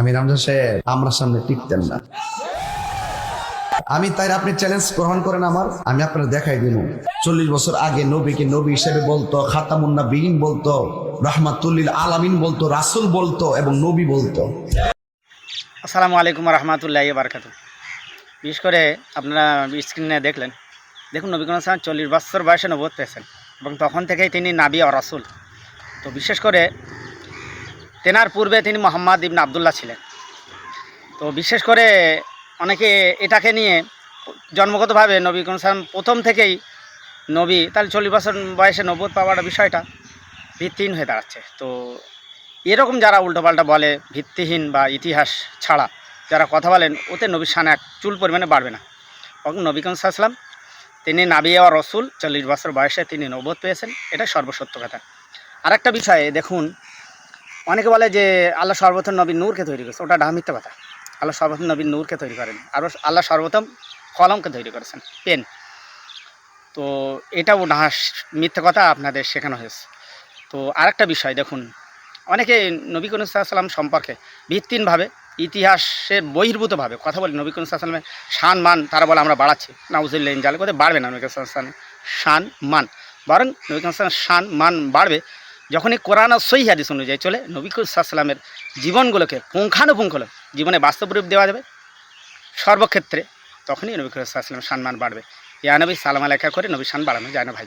আমি রমজান সাহেব, আমরা সামনে টিকতেন না। আমি তাই আপনি চ্যালেঞ্জ গ্রহণ করেন আমার, আমি আপনার দেখাই দিব চল্লিশ বছর আগে নবীকে নবী হিসেবে বলতো খাতামুন্না বিহীন বলতো, রহমাতুল্লিল আলামিন বলতো, রাসুল বলতো এবং নবী বলতো। আসসালামু আলাইকুম রহমতুল্লাহ বারকাত বিশেষ করে আপনারা স্ক্রিনে দেখলেন, দেখুন নবী কোন চল্লিশ বছর বয়সে নবোধ পেয়েছেন এবং তখন থেকেই তিনি নাবি ও রাসুল। তো বিশেষ করে তেনার পূর্বে তিনি মোহাম্মদ ইবন আবদুল্লাহ ছিলেন। তো বিশেষ করে অনেকে এটাকে নিয়ে জন্মগতভাবে নবী কোন প্রথম থেকেই নবী, তাহলে চল্লিশ বছর বয়সে নবোধ পাওয়ার বিষয়টা ভিত্তিহীন হয়ে দাঁড়াচ্ছে। তো এরকম যারা উল্টোপাল্টা বলে, ভিত্তিহীন বা ইতিহাস ছাড়া যারা কথা বলেন, ওতে নবীর সানে এক চুল পরিমাণে বাড়বে না। এবং নবী সাল্লাম তিনি নাবিয়া রসুল, চল্লিশ বছর বয়সে তিনি নবোধ পেয়েছেন, এটা সর্বসত্য কথা। আরেকটা বিষয়ে দেখুন অনেকে বলে যে আল্লাহ সর্বপ্রথম নবীন নূরকে তৈরি করেছে, ওটা ডাহা মিথ্যা কথা। আল্লাহ সর্বপ্রথম নবীন নূরকে তৈরি করেন, আর আল্লাহ সর্বপ্রথম কলমকে তৈরি করেছেন, পেন। তো এটাও ডাহা মিথ্যা কথা আপনাদের শেখানো হয়েছে। তো আরেকটা বিষয় দেখুন, অনেকে নবী সাল্লাম সম্পর্কে ভিত্তিনভাবে, ইতিহাসে বহির্ভূতভাবে কথা বলি নবী করিম সাল্লামের শান, মান, তারা বলে আমরা বাড়াচ্ছি। নাউজুল্লাহ জালে কোথায় বাড়বে না নবী করিম সাল্লামের শান, মান। বরং নবী করিম সাল্লামের শান, মান বাড়বে যখনই কোরআন সই হাদিস অনুযায়ী চলে, নবী করিম সাল্লামের জীবনগুলোকে পুঙ্খানুপুঙ্খ জীবনে বাস্তব রূপ দেওয়া যাবে, সর্বক্ষেত্রে তখনই নবী করিম সাল্লামের সম্মান বাড়বে। ইয়া নবী সালাম লেখা করে নবী সান বাড়ানো যায় না ভাই।